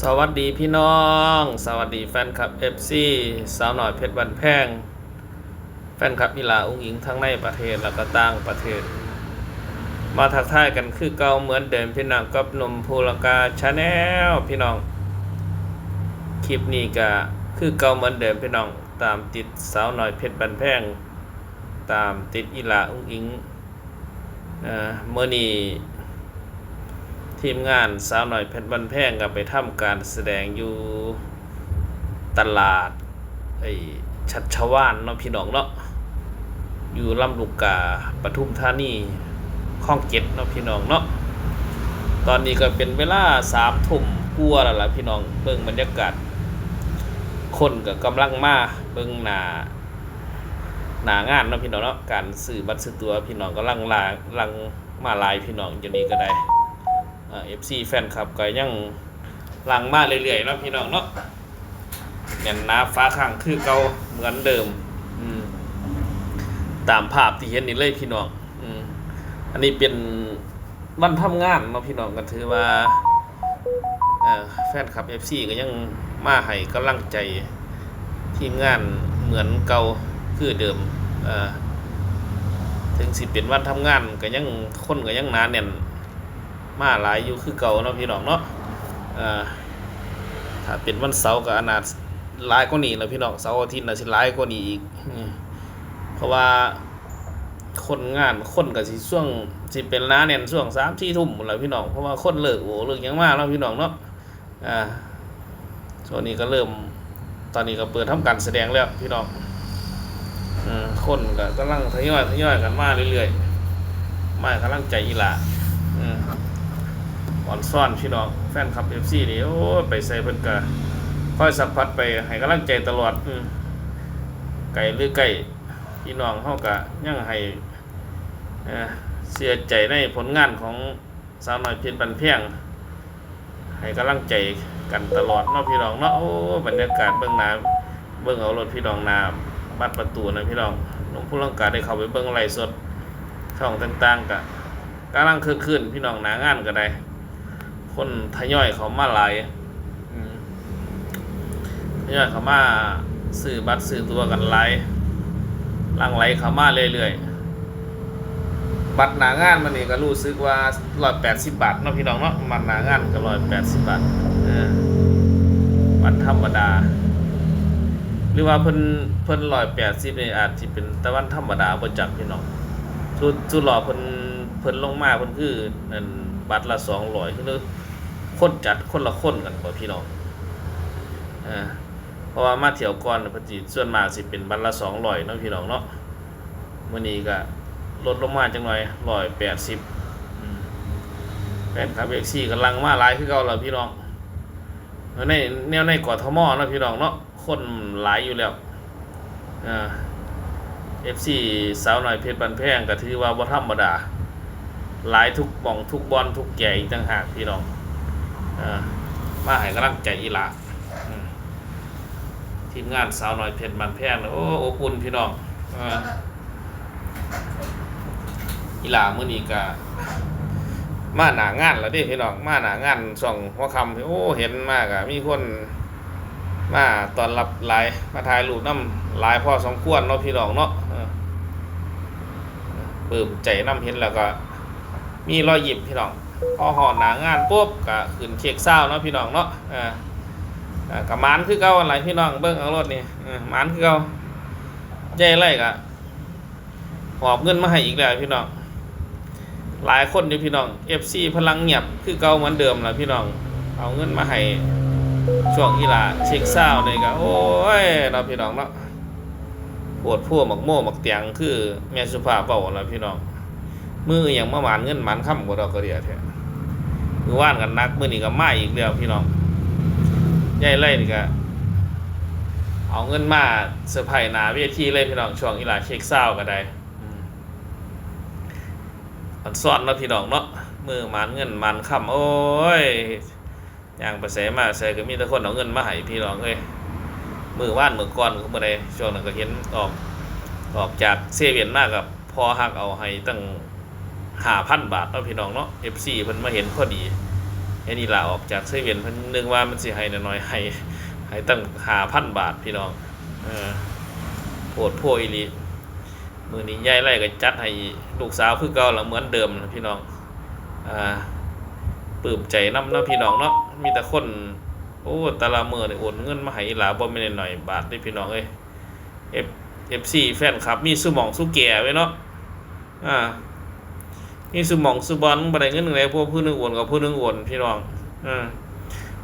สวัสดีพี่น้อง สวัสดีแฟนคลับ FC สาวหน่อยเพชรบันแพง แฟนคลับอีหลาอุ้งอิงทั้งในประเทศแล้วก็ต่างประเทศ มาทักทายกันคือเก่าเหมือนเดิมพี่น้องกับหนมภูลกาชาแนลพี่น้อง คลิปนี้ก็คือเก่าเหมือนเดิมพี่น้องตามติดสาวหน่อยเพชรบันแพง ตามติดอีหลาอุ้งอิงเอ่อเมื่อนี้ ทีมงานสาวหน่อยเพชรบันแพงก็ไปทำการแสดงอยู่ตลาดไอ้ชัดชวานเนาะพี่น้องเนาะอยู่ลำลูกกาปทุมธานีข้องเจ็ดเนาะพี่น้องเนาะตอนนี้ก็เป็นเวลาสามทุ่มกลัวแล้วล่ะพี่น้องเบิ่งบรรยากาศคนก็กำลังมาเบิ่งหน้าหน้างานเนาะพี่น้องเนาะการซื้อบัตรซื้อตัวพี่น้องกำลังลาลังมาลายพี่น้องอยู่นี่ก็ได้ เอฟซีแฟนคลับก็ยังหลังมาเรื่อยๆเนาะพี่น้องเนาะเน่นหนาฟ้าข้างคือเก่าเหมือนเดิมตามภาพที่เห็นนี่เลยพี่น้องอันนี้เป็นวันทำงานเนาะพี่น้องก็ถือว่าแฟนคลับ FC ก็ยังมาให้กำลังใจทีมงานเหมือนเก่าคือเดิมถึงสิเป็นวันทำงานก็ยังคนก็ยังหนาแน่น มาหลายอยู่คือเก่าเนาะพี่น้องเนาะถ้าเป็นวันเสาร์ก็อนาถหลายกว่านี้แล้วพี่น้องเสาร์อาทิตย์น่ะสิหลายกว่านี้อีกเพราะว่าคนงานคนก็สิช่วงสิเป็นหน้าแน่นช่วง3-4ทุ่มหมดแล้วพี่น้องเพราะว่าคนเลิกโอ้เลิกยังมากแล้วพี่น้องเนาะอ่าช่วงนี้ก็เริ่มตอนนี้ก็เปิดทำการแสดงแล้วพี่น้องอืมคนก็กำลังทยอยทยอยกันมาเรื่อยๆมากำลังใจอีหล่าอืม อ่อนซ่อนพี่น้องแฟนคลับเอฟซีนี่โอ้ไปใส่เพิ่นก็คอยสักพัดไปให้กำลังใจตลอดอไก่หรือไก่พี่น้องเฮาก็ยังให้เสียใจในผลงานของสาวน้อยเพชรบันเพียง ให้กำลังใจกันตลอดเนาะพี่น้องเนาะโอ้บรรยากาศเบื้องหน้าเบื้องเอารถพี่น้องน้าบัดประตูนะพี่น้องหลวงผู้ลังกาได้เข้าไปเบิ่งไลฟ์สดช่องต่างๆก็กำลังคืนพี่น้องหน้างานก็ได้ คนทยอยเขามาหลายอืมทยอยเขามาซื้อบัตรซื้อตัวกันหลายหลังไหลเขามาเรื่อยๆบัตรหนางานมันนี่ก็รู้สึกว่าร้อยแปดสิบบาทเนาะพี่น้องเนาะบัตรหนางานก็ร้อยแปดสิบบาทเออบัตรธรรมดา หรือว่าเพิ่นเพิ่นร้อยแปดสิบนี่อาจจะเป็นตะวันธรรมดาบ่จักพี่น้องสุดสุดหล่อเพิ่นเพิ่นลงมาเพิ่นคือนั่น บัตรละสองร้อยคือคนจัดคนละคนกันบ่พี่น้องอ่าเพราะว่ามาเที่ยวก่อนพิ่นสิส่วนมากสิเป็นบัตรละสองร้อยเนาะพี่น้องเนาะมื้อนี้ก็ลดลงมาจังหน่อยร้อยแปดสิบแฟนคลับเอกซี่กำลังมาหลายคือเก่าแล้วพี่น้องในแนวในกอทมเนาะพี่น้องเนาะคนหลายอยู่แล้วอ่า FC สาวหน่อยเพชรบันแพงก็ถือว่าบ่ธรรมดา หลายทุกบ่องทุกบอลทุกแก่อีกต่างหากพี่น้องอ่ามาให้กำลังใจอีหลาทีมงานสาวน่อยเพชรบันแพงโอ้อบอุ่นพี่น้องอีหลาเมื้อนี้ก็มาหนางานแล้วด้พี่น้องมาหนางานส่องหัวคำโอ้เห็นมากอะมีคนมาตอนรับหลายมาถ่ายรูปน้ำหลายพอสมควรเนาะพี่น้องเนาะเปลื้มใจน้ำเห็นแล้วก็ มีรอยยิ้มพี่น้องพอหอหนางานปุ๊บก็ขึ้นเค้กเศร้าเนาะพี่น้องเนาะอ่ากับมานคือเก่าอะไรพี่น้องเบิ่งเอารถนี่มานคือเก่าใหญ่ไรกะหอบเงินมาให้อีกแล้วพี่น้องหลายคนอยู่พี่น้อง FC พลังเงียบคือเก่าเหมือนเดิมแล่ะพี่น้องเอาเงินมาให้ช่วงอีลาเช็คเศร้าเลยก็โอ้ยเราะพี่น้องเนาะปวดพัวหมักโม่หมักเตียงคือแม่สุภาพเบาแล้วพี่น้อง มืออย่างเมื่อวานเงินหมันค่ำกว่าดอกกระเดียแท้มือว่านกันนักมือนี้ก็มาอีกแล้วพี่น้องใหญ่ไล่นี่ก็เอาเงินมาเซอร์ไพหนาเวทีเลยพี่น้องช่วงอีหลาเช็คเศร้าก็ได้มอันซ่อนเนาะพี่น้องเนาะมือหมันเงินหมันค่ำโอ้ยย่างไปใส่มาใส่ก็มีแต่คนเอาเงินมาให้พี่น้องเอ้ยมือว่านมือก่อนก็เมื่อใดช่วงนั้นก็เห็นออกออกจากเซเว่นมากกับพอหักเอาให้ตั้ง ห้าพันบาทเนาะพี่น้องเนาะ FC เพิ่นมาเห็นพอดีไอ้นี่ลาออกจากเซเว่นเพิ่นนึกว่ามันสิให้น้อยๆให้ให้ตั้ง5,000บาทพี่น้องเออโปวดโพอีลีมือนี้ยายไล่ก็จัดให้ลูกสาวคือเก่าละเหมือนเดิมนะพี่น้องอ่าปลื้มใจนำเนาะพี่น้องเนาะมีแต่คนโอ้ต่ละมื้อนี่โอนเงินมาให้อีหลาบ่แม่นน้อยบาทเด้พี่น้องเอ้ย fc แฟนคลับ มีสุหมองสุแก่ไว้เนาะอ่า มีสุมองสุบอลบ่ไดเงินเลยพวกผู้นึงโอนกับผู้นึงโอนพี่น้องอ่า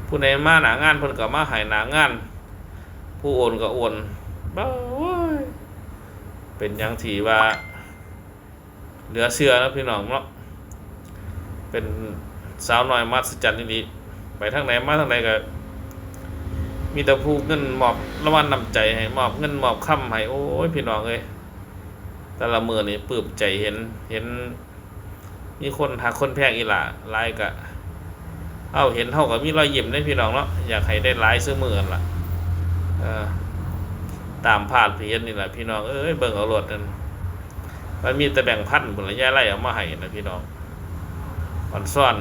ผู้ใดมาหนางานเพิ่นก็มาให้หนางาน ผู้โอนก็โอนบ้าโอ้ยเป็นยังที่ว่า เหลือเชื่อนะพี่น้องเนาะเป็นสาวน้อยมัศจรรย์ดีๆไปทางไหนมาทางไหนก็มีแต่ผู้เงินมอบรางวัลนำใจให้มอบเงินมอบคำให้โอ้ยพี่น้องเอ้ยแต่ละมือนี่ปลื้มใจเห็นเห็น มีคนหักคนแพงอีหล่าหลายกะเอ้าเห็นเท่ากับมีรอยยิ้มได้พี่น้องเนาะอยากให้ได้หลายซื้อมือกันล่ะตามภาดเพที่เห็นนี่แหละพี่น้องเอ้ยเบิ่งเอารถนั่นมันมีแต่แบ่งพันผลระยะไล่เอามาให้นะพี่น้องอ่อนซ่อน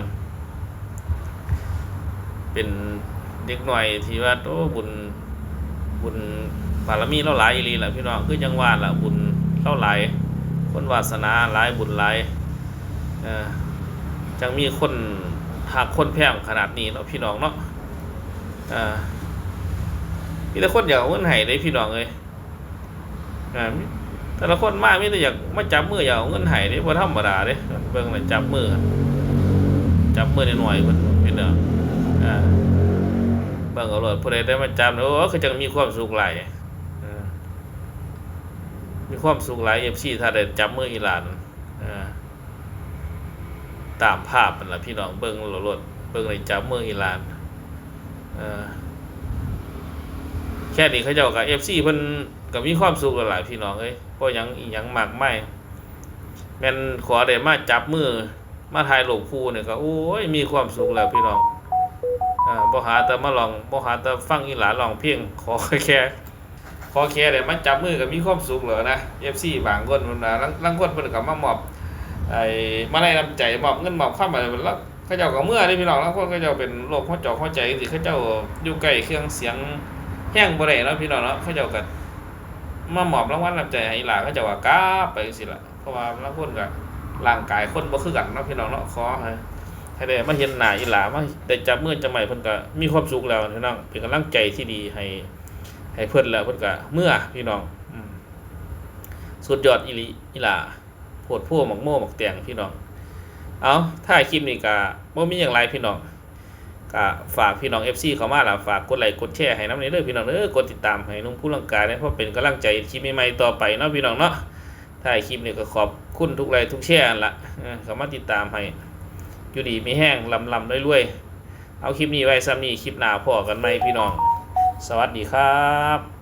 เป็นเด็กหน่อยที่ว่าโอ้บุญบุญบารมีเราหลายอีลีแหละพี่น้องคือจังหวาล่ะบุญเราหลายคนวาสนาหลายบุญหลาย จังมีคนหักคนแพงขนาดนี้เนาะพี่น้องเนาะเอ่ามีแต่คนอยากเอาเงินให้ได้พี่น้องเลยอ่ามีแต่ละคนมากมีแต่อยากมาจับมืออยากเอาเงินให้ได้บ่ธรรมดาเด้เบิ่งเลยจับมือจับมือหน่อยๆเพิ่นพี่น้องอ่าเบิ่งเอาโลดผู้ใดได้มาจำโอ้คือจังมีความสุขหลายมีความสุขหลาย FC ถ้าได้จับมืออีหลานเออ ตามภาพนั่นละพี่น้องเบิ่งเอาโลดเบิ่งได้จับมืออีหลานเออแค่นี้เขาเจ้ากับ FC เพิ่นก็มีความสุขหลายพี่น้องเอ้ยบ่หยังยังมากไมายแม่นขอได้มาจับมือมาถ่ายรูปคู่เนี่ยก็โอ้ยมีความสุขแล้วพี่น้องอ่าบ่หาแต่มาลองบ่หาแต่ฟังอีหลาร้องเพลงขอแค่ขอแค่ได้มาจับมือก็มีความสุขแล้วนะ FC บางคนเพิ่นนะลางลางคนเพิ่นก็มามอบ ไอ้มาให้น้ำใจมอบเงินมอบคำอะไรเพิ่นแล้วเขาเจ้าก็เมื่อเด้พี่น้องแลางคนเขาเจ้าเป็นโรคหัวจอกหัวใจสิเขาเจ้าอยู่ใกล้เครื่องเสียงแห้งบ่ได้เนาะพี่น้องเนาะเขาเจ้าก็มามอบรางวัลน้ำใจให้หลาเขาเจ้าก็กราไปจังซี่ล่ะเพราะว่าลางคนก็ร่างกายคนบ่คือกันเนาะพี่น้องเนาะขอให้ให้ได้มาเห็นหน้าอีหลามาได้จับมือจับไม้เพิ่นก็มีความสุขแล้วพี่น้องเป็นกำลังใจที่ดีให้ให้เพิ่นแล้วเพิ่นก็เมื่อพี่น้องสุดยอดอีหลีอีหลา โพดพวกหมกโม่หมกเตียงพี่น้อง เอาถ้าคลิปนี้ก็บ่มีอย่างไรพี่น้องก็ฝากพี่น้อง FC เข้ามาล่ะฝากกดไลค์กดแชร์ให้น้ำนี้เด้อพี่น้องเด้อกดติดตามให้นุ่มผู้ลังกายเนี่ยเพราะเป็นกำลังใจคลิปใหม่ๆต่อไปเนาะพี่น้องเนาะถ้าคลิปนี้ก็ขอบคุณทุกไลค์ทุกแชร์ละเข้ามาติดตามให้อยู่ดีมีแห้งลำลำด้วยๆเอาคลิปนี้ไว้ซ้ำนี้คลิปหน้าพอกันไหมพี่น้อง สวัสดีครับ